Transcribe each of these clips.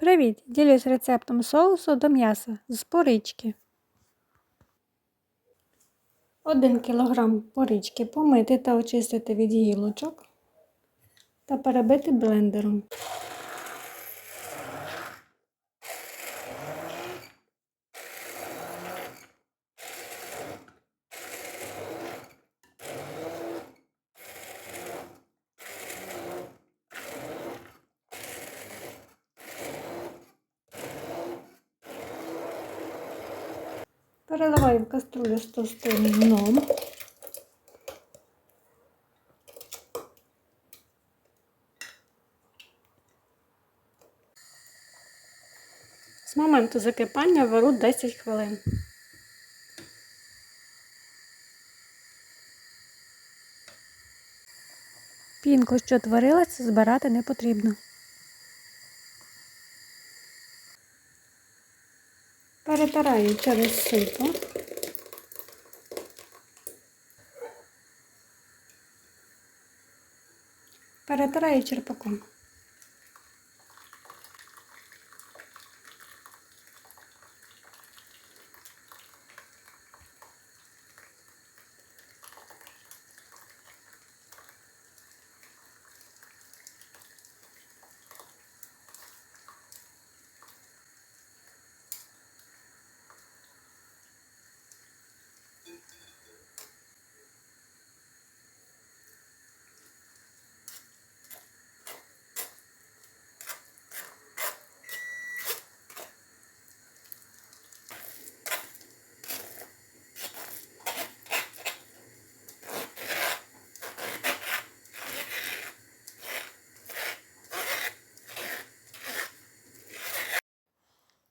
Привіт! Ділюсь рецептом соусу до м'яса з порички. 1 кг порички помити та очистити від гілочок та перебити блендером. Переливаю в каструлю з товстим дном. З моменту закипання вару 10 хвилин. Пінку, що творилася, збирати не потрібно. Перетираю через сито. Перетираю черпаком.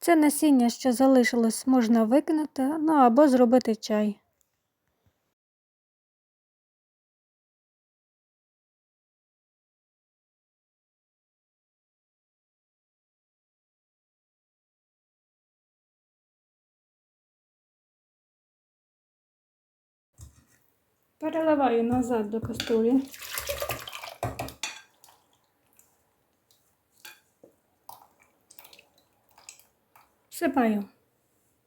Це насіння, що залишилось, можна викинути, ну або зробити чай. Переливаю назад до каструлі. Всипаю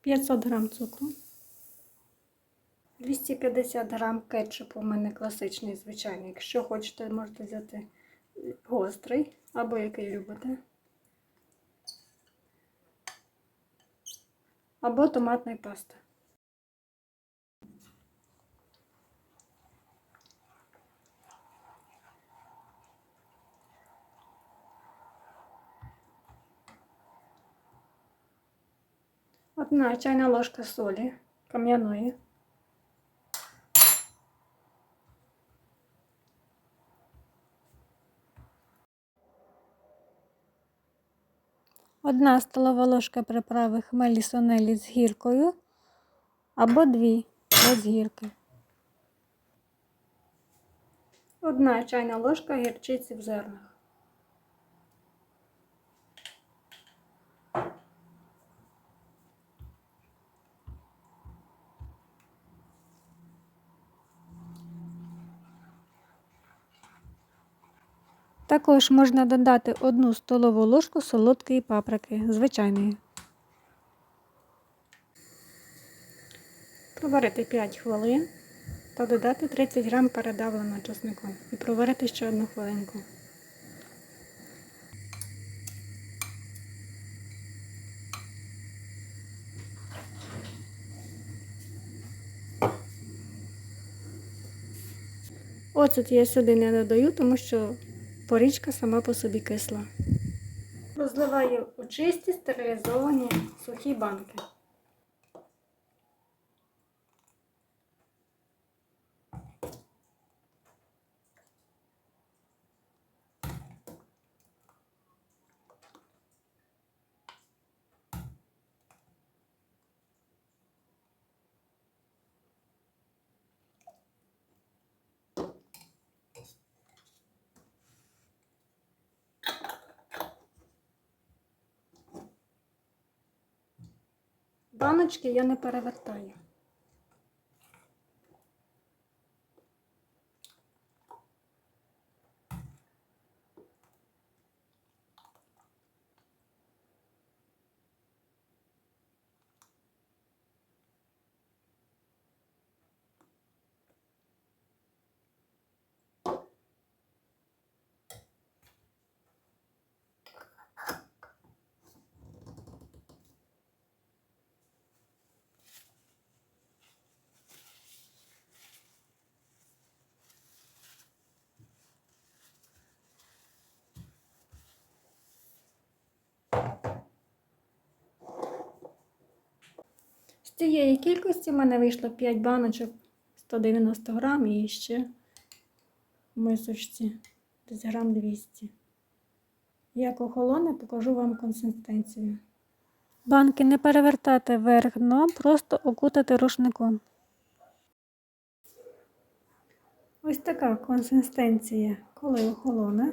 500 грам цукру, 250 грам кетчупу у мене класичний звичайний. Якщо хочете, можете взяти гострий або який любите. Або томатної пасти. Одна чайна ложка солі кам'яної. Одна столова ложка приправи хмелі сонелі з гіркою або дві без гірки. Одна чайна ложка гірчиці в зернах. Також можна додати одну столову ложку солодкої паприки, звичайної. Проварити 5 хвилин та додати 30 грам передавленого чеснику і проварити ще одну хвилинку. Оцет я сюди не додаю, тому що порічка сама по собі кисла. Розливаю у чисті стерилізовані сухі банки. Баночки я не перевертаю. Цієї кількості в мене вийшло 5 баночок 190 грам і ще в мисочці десь грам 200. Як охолоне, покажу вам консистенцію. Банки не перевертати вверх дном, просто окутати рушником. Ось така консистенція, коли охолоне.